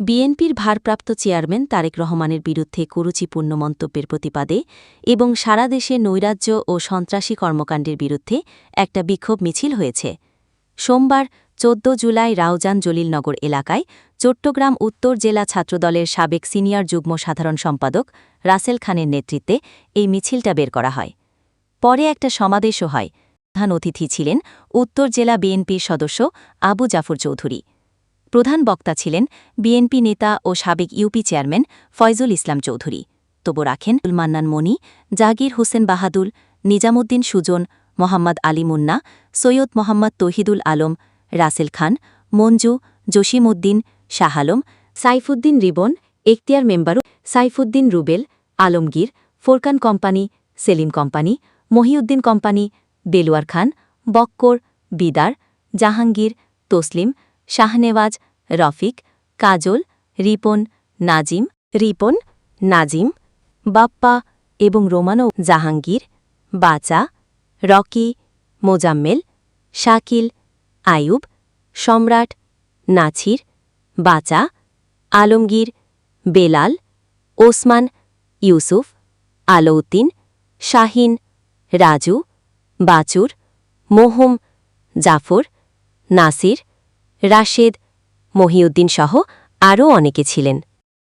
বিএনপির ভারপ্রাপ্ত চেয়ারম্যান তারেক রহমানের বিরুদ্ধে কুরুচিপূর্ণ মন্তব্যের প্রতিবাদে এবং সারা দেশে নৈরাজ্য ও সন্ত্রাসী কর্মকাণ্ডের বিরুদ্ধে একটা বিক্ষোভ মিছিল হয়েছে। সোমবার, চোদ্দ জুলাই রাউজান জলিলনগর এলাকায় চট্টগ্রাম উত্তর জেলা ছাত্রদলের সাবেক সিনিয়র যুগ্ম সাধারণ সম্পাদক রাসেল খানের নেতৃত্বে এই মিছিলটা বের করা হয়। পরে একটা সমাবেশও হয়। প্রধান অতিথি ছিলেন উত্তর জেলা বিএনপির সদস্য আবু জাফর চৌধুরী। প্রধান বক্তা ছিলেন বিএনপি নেতা ও সাবেক ইউপি চেয়ারম্যান ফয়জুল ইসলাম চৌধুরী। তবু রাখেন উলমান্নান Moni, Jagir Hossain Bahadul Nizamuddin Sujon, Mohammad Ali Munna, Syed Mohammad Tohidul Alam, Rasel Khan, Manju, Jasimuddin, Shah Alam, Saifuddin Ribon, Ekhtiyar মেম্বারু Saifuddin Rubel, Alamgir, Forkan company, Selim company, Mohiuddin company, Delwar Khan, Bokkor, Bidar, Jahangir, Taslim Shahnewaz, Rafiq, Kajol, Ripon, Nazim Ripon, Nazim, Bappa এবং রোমানো জাহাঙ্গীর, বাচা, রকি, মোজাম্মেল, শাকিল আয়ুব সম্রাট, নাছির, বাচা, আলমগীর, বেলাল, ওসমান, ইউসুফ, আলাউদ্দিন, শাহিন, রাজু বাচুর মোহম, জাফর, নাসির রাশেদ মহিউদ্দিন সহ আরও অনেকে ছিলেন।